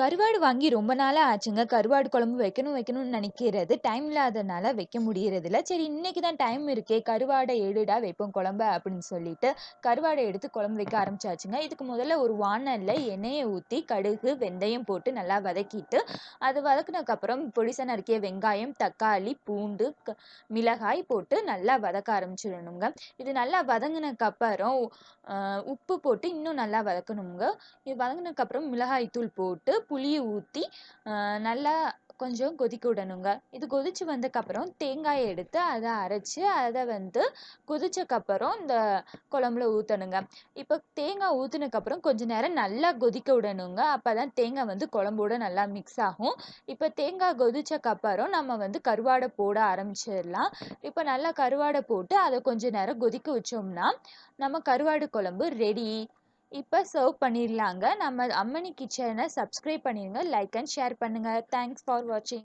கருவாடு வாங்கி ரொம்ப நாளாக ஆச்சுங்க. கருவாடு குழம்பு வைக்கணும் வைக்கணும்னு நினைக்கிறது. டைம் இல்லாதனால வைக்க முடியறதில்ல. சரி இன்னைக்கு தான் டைம் இருக்கே. கருவாடை எடுடா வைப்போம் குழம்பு அப்படின்னு சொல்லிட்டு கருவாடை எடுத்து குழம்பு வைக்க ஆரம்பிச்சாச்சுங்க. இதுக்கு முதல்ல ஒரு வானலில் எண்ணெயை ஊற்றி கடுகு வெந்தயம் போட்டு நல்லா வதக்கிட்டு அது வதக்குனதுக்கப்புறம் பொடிசை நறுக்கிய வெங்காயம் தக்காளி பூண்டு க மிளகாய் போட்டு நல்லா வதக்க ஆரம்பிச்சிடணுங்க. இது நல்லா வதங்கினதுக்கப்புறம் உப்பு போட்டு இன்னும் நல்லா வதக்கணுங்க. இது வதங்கினதுக்கப்புறம் மிளகாய் தூள் போட்டு புளியை ஊற்றி நல்லா கொஞ்சம் கொதிக்க விடணுங்க. இது கொதிச்சு வந்ததுக்கப்புறம் தேங்காயை எடுத்து அதை அரைச்சி அதை வந்து கொதிச்சக்கப்புறம் இந்த குழம்புல ஊற்றணுங்க இப்போ தேங்காய் ஊற்றினக்கப்புறம் கொஞ்ச நேரம் நல்லா கொதிக்க விடணுங்க. அப்போ தான் தேங்காய் வந்து குழம்போட நல்லா மிக்ஸ் ஆகும். இப்போ தேங்காய் கொதிச்சக்கப்புறம் நம்ம வந்து கருவாடை போட ஆரம்பிச்சிடலாம். இப்போ நல்லா கருவாடை போட்டு அதை கொஞ்சம் நேரம் கொதிக்க வச்சோம்னா நம்ம கருவாடு குழம்பு ரெடி இப்போ சர்வ் பண்ணிடலாங்க நம்ம அம்மனி கிச்சனை சப்ஸ்கிரைப் பண்ணிடுங்க லைக் அண்ட் ஷேர் பண்ணுங்கள் தேங்க்ஸ் ஃபார் வாட்சிங்